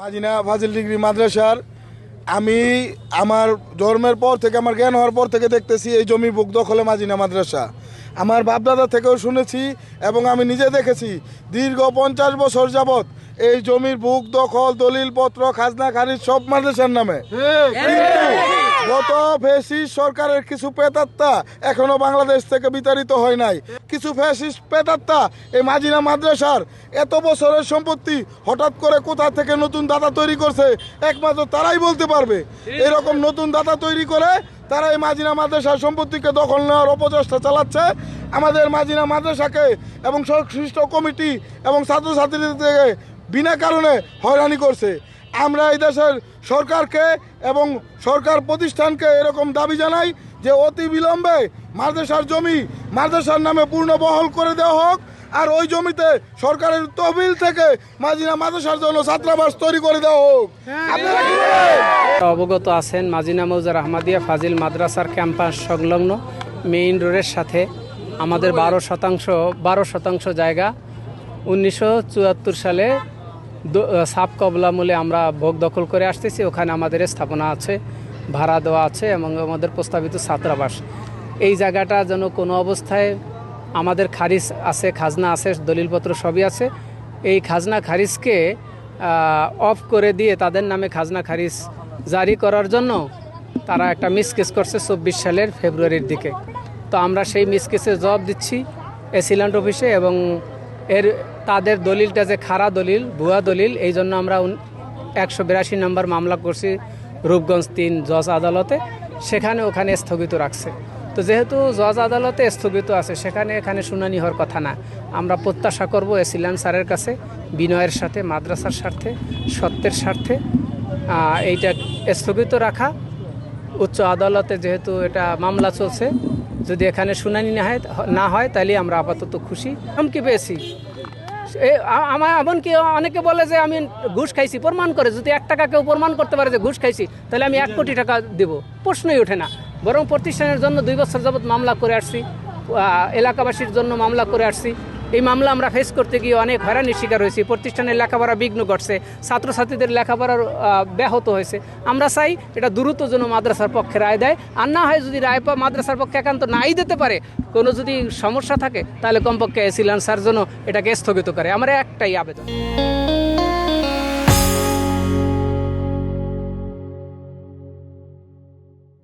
মাজিনা ফাজিল degree মাদ্রাসার। আমি আমার জন্মের পর থেকে, আমার জ্ঞান হওয়ার পর থেকে দেখতেছি এই জমি বুক দখলে মাজিনা মাদ্রাসা। আমার বাপদাদা থেকেও শুনেছি এবং আমি নিজে দেখেছি দীর্ঘ পঞ্চাশ বছর যাবৎ এই জমির বুক দখল, দলিলপত্র, খাজনা, খারিজ সব মাদ্রাসার নামে। গত ফেসিস সরকারের কিছু পেতাত্তা এখনও বাংলাদেশ থেকে বিতাড়িত হয় নাই। কিছু ফেসিস পেতাত্তা এই মাজিনা মাদ্রাসার এত বছরের সম্পত্তি হঠাৎ করে কোথা থেকে নতুন দাতা তৈরি করছে, একমাত্র তারাই বলতে পারবে। এরকম নতুন দাতা তৈরি করে তারা এই মাজিনা মাদ্রাসার সম্পত্তিকে দখল নেওয়ার অপচেষ্টা চালাচ্ছে। আমাদের মাজিনা মাদ্রাসাকে এবং সংশ্লিষ্ট কমিটি এবং ছাত্রছাত্রীদের বিনা কারণে হয়রানি করছে। আমরা এই দেশের সরকারকে এবং সরকার প্রতিষ্ঠানকে এরকম দাবি জানাই যে অতি বিলম্বে মাদ্রাসার জমি মাদ্রাসার নামে পূর্ণ বহল করে দেওয়া হোক আর ওই জমিতে সরকারের তহবিল থেকে মাজিনা মাদ্রাসার জন্য ছাত্রাবাস তৈরি করে দেওয়া হোক আপনারা কি বলেন? অবগত আছেন মাজিনা মৌজার আহমাদিয়া ফাজিল মাদ্রাসার ক্যাম্পাস সংলগ্ন মেইন রোডের সাথে আমাদের বারো শতাংশ বারো শতাংশ জায়গা উনিশশো চুয়াত্তর সালে দ- সাব কবলামূলে আমরা ভোগ দখল করে আসতেছি। ওখানে আমাদের স্থাপনা আছে, ভাড়া দেওয়া আছে এবং আমাদের প্রস্তাবিত ছাত্রাবাস। এই জায়গাটা যেন কোনো অবস্থায় আমাদের খারিজ আছে, খাজনা আছে, দলিলপত্র সবই আছে। এই খাজনা খারিজকে অফ করে দিয়ে তাদের নামে খাজনা খারিজ জারি করার জন্য তারা একটা মিসকেস করছে চব্বিশ সালের ফেব্রুয়ারির দিকে। তো আমরা সেই মিসকেসে জবাব দিচ্ছি এসিল্যান্ড অফিসে এবং এর তাদের দলিলটা যে খারা দলিল, ভুয়া দলিল, এই জন্য আমরা একশো বিরাশি নম্বর মামলা করছি রূপগঞ্জ তিন জজ আদালতে। সেখানে ওখানে স্থগিত রাখছে। তো যেহেতু জজ আদালতে স্থগিত আছে, সেখানে এখানে শুনানি হওয়ার কথা না। আমরা প্রত্যাশা করব এসিলান স্যারের কাছে, বিনয়ের সাথে, মাদ্রাসার স্বার্থে, সত্যের স্বার্থে এইটা স্থগিত রাখা। উচ্চ আদালতে যেহেতু এটা মামলা চলছে যদি এখানে শুনানি না হয় না হয়, তাহলে আমরা আপাতত খুশি। হুমকি পেয়েছি। আমার এমনকি অনেকে বলে যে আমি ঘুষ খাইছি, প্রমাণ করে। যদি এক টাকা কেউ প্রমাণ করতে পারে যে ঘুষ খাইছি, তাহলে আমি এক কোটি টাকা দেব। প্রশ্নই ওঠে না। বরং প্রতিষ্ঠানের জন্য দুই বছর যাবৎ মামলা করে আসছি। এলাকাবাসীর জন্য মামলা করে আসছি। এই মামলা আমরা ফেস করতে গিয়ে অনেক হয়রানির শিকার হয়েছি। প্রতিষ্ঠানের লেখাপড়া বিঘ্ন ঘটছে, ছাত্রছাত্রীদের লেখাপড়ার ব্যাহত হয়েছে। আমরা চাই এটা দ্রুত যেন মাদ্রাসার পক্ষে রায় দেয়। আর না হয় যদি রায় মাদ্রাসার পক্ষে একান্ত নাই দিতে পারে, কোনো যদি সমস্যা থাকে, তাহলে কমপক্ষে এসিলান স্যার জন্য এটাকে স্থগিত করে। আমরা একটাই আবেদন।